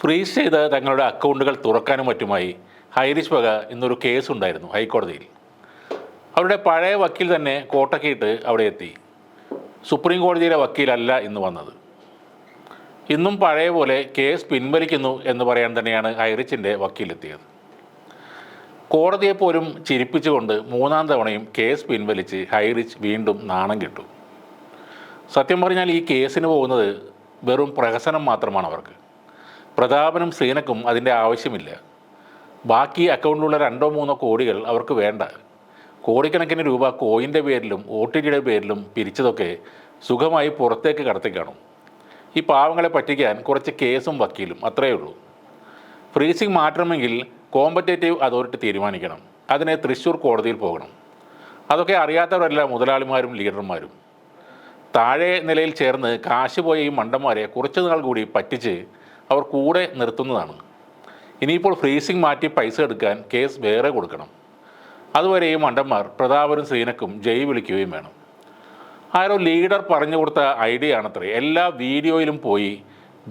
Freeze ചെയ്ത തങ്ങളുടെ അക്കൗണ്ടുകൾ തുറക്കാനും മറ്റുമായി ഹൈറിഷ് വക ഇന്നൊരു കേസുണ്ടായിരുന്നു ഹൈക്കോടതിയിൽ. അവരുടെ പഴയ വക്കീൽ തന്നെ കോട്ടക്കിയിട്ട് അവിടെ എത്തി. സുപ്രീം കോടതിയിലെ വക്കീലല്ല ഇന്ന് വന്നത്. ഇന്നും പഴയ പോലെ കേസ് പിൻവലിക്കുന്നു എന്ന് പറയാൻ തന്നെയാണ് ഹൈറിച്ചിന്റെ വക്കീലെത്തിയത്. കോടതിയെപ്പോലും ചിരിപ്പിച്ചുകൊണ്ട് മൂന്നാം തവണയും കേസ് പിൻവലിച്ച് ഹൈറിച്ച് വീണ്ടും നാണം കിട്ടു. സത്യം പറഞ്ഞാൽ ഈ കേസിന് പോകുന്നത് വെറും പ്രഹസനം മാത്രമാണ് അവർക്ക്. പ്രതാപനും ശ്രീനക്കും അതിന്റെ ആവശ്യമില്ല. ബാക്കി അക്കൗണ്ടിലുള്ള രണ്ടോ മൂന്നോ കോടികൾ അവർക്ക് വേണ്ട. കോടിക്കണക്കിന് രൂപ കോയിന്റെ പേരിലും ഒ ടി ടിയുടെ പേരിലും പിരിച്ചതൊക്കെ സുഖമായി പുറത്തേക്ക് കടത്തി കാണും ഈ പാവങ്ങളെ പറ്റിക്കാൻ കുറച്ച് കേസും വക്കീലും അത്രയേ ഉള്ളൂ. ഫ്രീസിംഗ് മാറ്റണമെങ്കിൽ കോമ്പറ്റേറ്റീവ് അതോറിറ്റി തീരുമാനിക്കണം. അതിനെ തൃശ്ശൂർ കോടതിയിൽ പോകണം. അതൊക്കെ അറിയാത്തവരല്ല മുതലാളിമാരും ലീഡർമാരും. താഴെ നിലയിൽ ചേർന്ന് കാശ് പോയ ഈ മണ്ടന്മാരെ കുറച്ചു നാൾ കൂടി പറ്റിച്ച് അവർ കൂടെ നിർത്തുന്നതാണ്. ഇനിയിപ്പോൾ ഫ്രീസിംഗ് മാറ്റി പൈസ എടുക്കാൻ കേസ് വേറെ കൊടുക്കണം. അതുവരെ ഈ മണ്ടന്മാർ പ്രതാപനും ശ്രീനക്കും ജയ് വിളിക്കുകയും വേണം. ആരോ ലീഡർ പറഞ്ഞു കൊടുത്ത ഐഡിയ ആണത്രേ. എല്ലാ വീഡിയോയിലും പോയി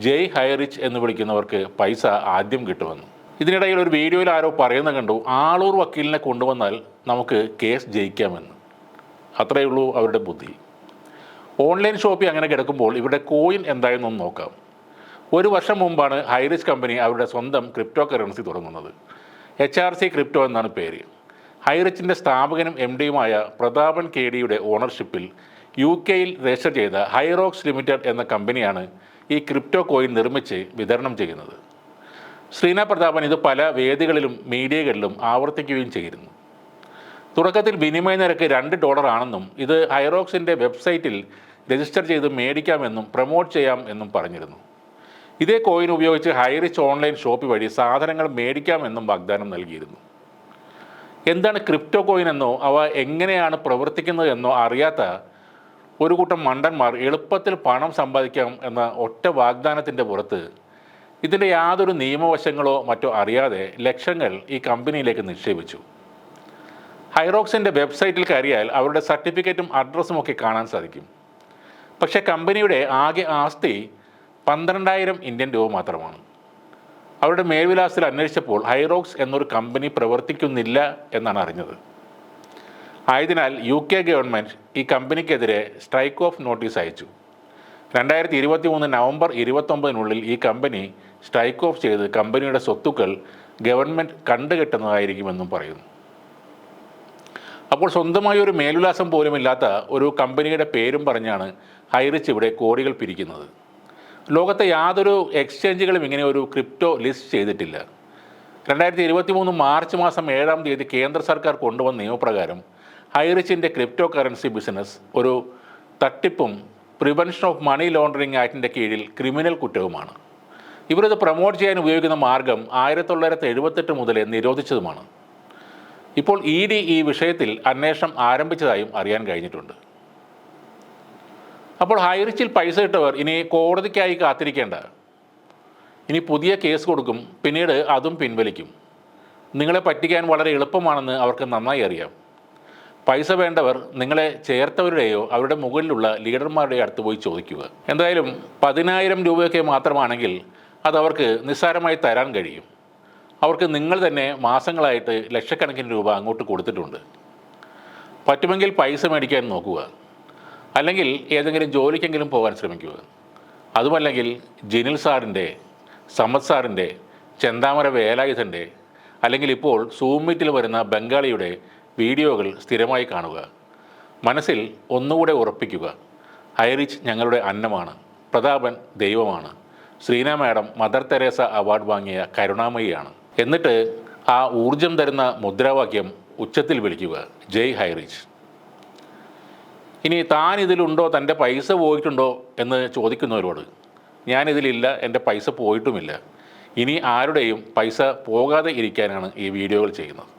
ജയ് ഹൈറിച്ച് എന്ന് വിളിക്കുന്നവർക്ക് പൈസ ആദ്യം കിട്ടുമെന്ന്. ഇതിനിടയിൽ ഒരു വീഡിയോയിൽ ആരോ പറയുന്ന കണ്ടു ആളൂർ വക്കീലിനെ കൊണ്ടുവന്നാൽ നമുക്ക് കേസ് ജയിക്കാമെന്ന്. അത്രയേ ഉള്ളൂ അവരുടെ ബുദ്ധി. ഓൺലൈൻ ഷോപ്പിംഗ് അങ്ങനെ കിടക്കുമ്പോൾ ഇവരുടെ കോയിൻ എന്തായെന്നൊന്ന് നോക്കാം. ഒരു വർഷം മുമ്പാണ് ഹൈറിസ് കമ്പനി അവരുടെ സ്വന്തം ക്രിപ്റ്റോ കറൻസി തുടങ്ങുന്നത്. എച്ച് ആർ സി ക്രിപ്റ്റോ എന്നാണ് പേര്. ഹൈറിച്ചിന്റെ സ്ഥാപകനും എം ഡിയുമായ പ്രതാപൻ കെ ഡിയുടെ ഓണർഷിപ്പിൽ യു കെയിൽ രജിസ്റ്റർ ചെയ്ത ഹൈറോക്സ് ലിമിറ്റഡ് എന്ന കമ്പനിയാണ് ഈ ക്രിപ്റ്റോ കോയിൻ നിർമ്മിച്ച് വിതരണം ചെയ്യുന്നത്. ശ്രീന പ്രതാപൻ ഇത് പല വേദികളിലും മീഡിയകളിലും ആവർത്തിക്കുകയും ചെയ്തിരുന്നു. തുടക്കത്തിൽ വിനിമയ നിരക്ക് രണ്ട് ഡോളർ ആണെന്നും ഇത് ഹൈറോക്സിന്റെ വെബ്സൈറ്റിൽ രജിസ്റ്റർ ചെയ്ത് മേടിക്കാമെന്നും പ്രൊമോട്ട് ചെയ്യാം എന്നും പറഞ്ഞിരുന്നു. ഇതേ കോയിൻ ഉപയോഗിച്ച് ഹൈറിച്ച് ഓൺലൈൻ ഷോപ്പ് വഴി സാധനങ്ങൾ മേടിക്കാമെന്നും വാഗ്ദാനം നൽകിയിരുന്നു. എന്താണ് ക്രിപ്റ്റോ കോയിൻ എന്നോ അവ എങ്ങനെയാണ് പ്രവർത്തിക്കുന്നത് എന്നോ അറിയാത്ത ഒരു കൂട്ടം മണ്ടന്മാർ എളുപ്പത്തിൽ പണം സമ്പാദിക്കാം എന്ന ഒറ്റ വാഗ്ദാനത്തിന്റെ പുറത്ത് ഇതിന്റെ യാതൊരു നിയമവശങ്ങളോ മറ്റോ അറിയാതെ ലക്ഷങ്ങൾ ഈ കമ്പനിയിലേക്ക് നിക്ഷേപിച്ചു. ഹൈറോക്സിന്റെ വെബ്സൈറ്റിൽ കയറിയാൽ അവരുടെ സർട്ടിഫിക്കറ്റും അഡ്രസ്സും ഒക്കെ കാണാൻ സാധിക്കും. പക്ഷേ കമ്പനിയുടെ ആകെ ആസ്തി പന്ത്രണ്ടായിരം ഇന്ത്യൻ രൂപ മാത്രമാണ്. അവരുടെ മേൽവിലാസത്തിൽ അന്വേഷിച്ചപ്പോൾ ഹൈറോക്സ് എന്നൊരു കമ്പനി പ്രവർത്തിക്കുന്നില്ല എന്നാണ് അറിഞ്ഞത്. ആയതിനാൽ യു കെ ഗവൺമെന്റ് ഈ കമ്പനിക്കെതിരെ സ്ട്രൈക്ക് ഓഫ് നോട്ടീസ് അയച്ചു. രണ്ടായിരത്തി ഇരുപത്തി മൂന്ന് നവംബർ ഇരുപത്തൊമ്പതിനുള്ളിൽ ഈ കമ്പനി സ്ട്രൈക്ക് ഓഫ് ചെയ്ത് കമ്പനിയുടെ സ്വത്തുക്കൾ ഗവൺമെന്റ് കണ്ടുകെട്ടുന്നതായിരിക്കുമെന്നും പറയുന്നു. അപ്പോൾ സ്വന്തമായ ഒരു മേൽവിലാസം പോലുമില്ലാത്ത ഒരു കമ്പനിയുടെ പേരും പറഞ്ഞാണ് ഹൈറിച്ച് ഇവിടെ കോടികൾ പിരിക്കുന്നത്. ലോകത്തെ യാതൊരു എക്സ്ചേഞ്ചുകളും ഇങ്ങനെ ഒരു ക്രിപ്റ്റോ ലിസ്റ്റ് ചെയ്തിട്ടില്ല. രണ്ടായിരത്തി ഇരുപത്തി മൂന്ന് മാർച്ച് മാസം ഏഴാം തീയതി കേന്ദ്ര സർക്കാർ കൊണ്ടുവന്ന നിയമപ്രകാരം ഹൈറിച്ചിന്റെ ക്രിപ്റ്റോ കറൻസി ബിസിനസ് ഒരു തട്ടിപ്പും പ്രിവെൻഷൻ ഓഫ് മണി ലോണ്ടറിങ് ആക്ടിന്റെ കീഴിൽ ക്രിമിനൽ കുറ്റവുമാണ്. ഇവരിത് പ്രൊമോട്ട് ചെയ്യാൻ ഉപയോഗിക്കുന്ന മാർഗം ആയിരത്തി തൊള്ളായിരത്തി എഴുപത്തെട്ട് മുതലേ നിരോധിച്ചതുമാണ്. ഇപ്പോൾ ഇ ഡി ഈ വിഷയത്തിൽ അന്വേഷണം ആരംഭിച്ചതായും അറിയാൻ കഴിഞ്ഞിട്ടുണ്ട്. അപ്പോൾ ഹൈറിച്ചിൽ പൈസ ഇട്ടവർ ഇനി കോടതിക്കായി കാത്തിരിക്കേണ്ട. ഇനി പുതിയ കേസ് കൊടുക്കും പിന്നീട് അതും പിൻവലിക്കും. നിങ്ങളെ പറ്റിക്കാൻ വളരെ എളുപ്പമാണെന്ന് അവർക്ക് നന്നായി അറിയാം. പൈസ വേണ്ടവർ നിങ്ങളെ ചേർത്തവരുടെയോ അവരുടെ മുകളിലുള്ള ലീഡർമാരുടെയോ അടുത്ത് പോയി ചോദിക്കുക. എന്തായാലും പതിനായിരം രൂപയൊക്കെ മാത്രമാണെങ്കിൽ അത് അവർക്ക് നിസ്സാരമായി തരാൻ കഴിയും. അവർക്ക് നിങ്ങൾ തന്നെ മാസങ്ങളായിട്ട് ലക്ഷക്കണക്കിന് രൂപ അങ്ങോട്ട് കൊടുത്തിട്ടുണ്ട്. പറ്റുമെങ്കിൽ പൈസ മേടിക്കാൻ നോക്കുക. അല്ലെങ്കിൽ ഏതെങ്കിലും ജോലിക്കെങ്കിലും പോകാൻ ശ്രമിക്കുക. അതുമല്ലെങ്കിൽ ജിനിൽ സാറിന്റെ സമത് സാറിന്റെ ചെന്താമര വേലായുധന്റെ അല്ലെങ്കിൽ ഇപ്പോൾ സൂം മീറ്റിൽ വരുന്ന ബംഗാളിയുടെ വീഡിയോകൾ സ്ഥിരമായി കാണുക. മനസ്സിൽ ഒന്നുകൂടെ ഉറപ്പിക്കുക. ഐറിച്ച് ഞങ്ങളുടെ അന്നമാണ്. പ്രതാപൻ ദൈവമാണ്. Sreena madam Mother Teresa award വാങ്ങിയ കരുണാമയിയാണ്. എന്നിട്ട് ആ ഊർജം തരുന്ന മുദ്രാവാക്യം ഉച്ചത്തിൽ വിളിക്കുക. ജയ് ഹൈറിച്ച്. ഇനി താൻ ഇതിലുണ്ടോ? തന്റെ പൈസ പോയിട്ടുണ്ടോ? എന്ന് ചോദിക്കുന്നവരോട് ഞാനിതിലില്ല എന്റെ പൈസ പോയിട്ടുമില്ല. ഇനി ആരുടെയും പൈസ പോകാതെ ഇരിക്കാനാണ് ഈ വീഡിയോകൾ ചെയ്യുന്നത്?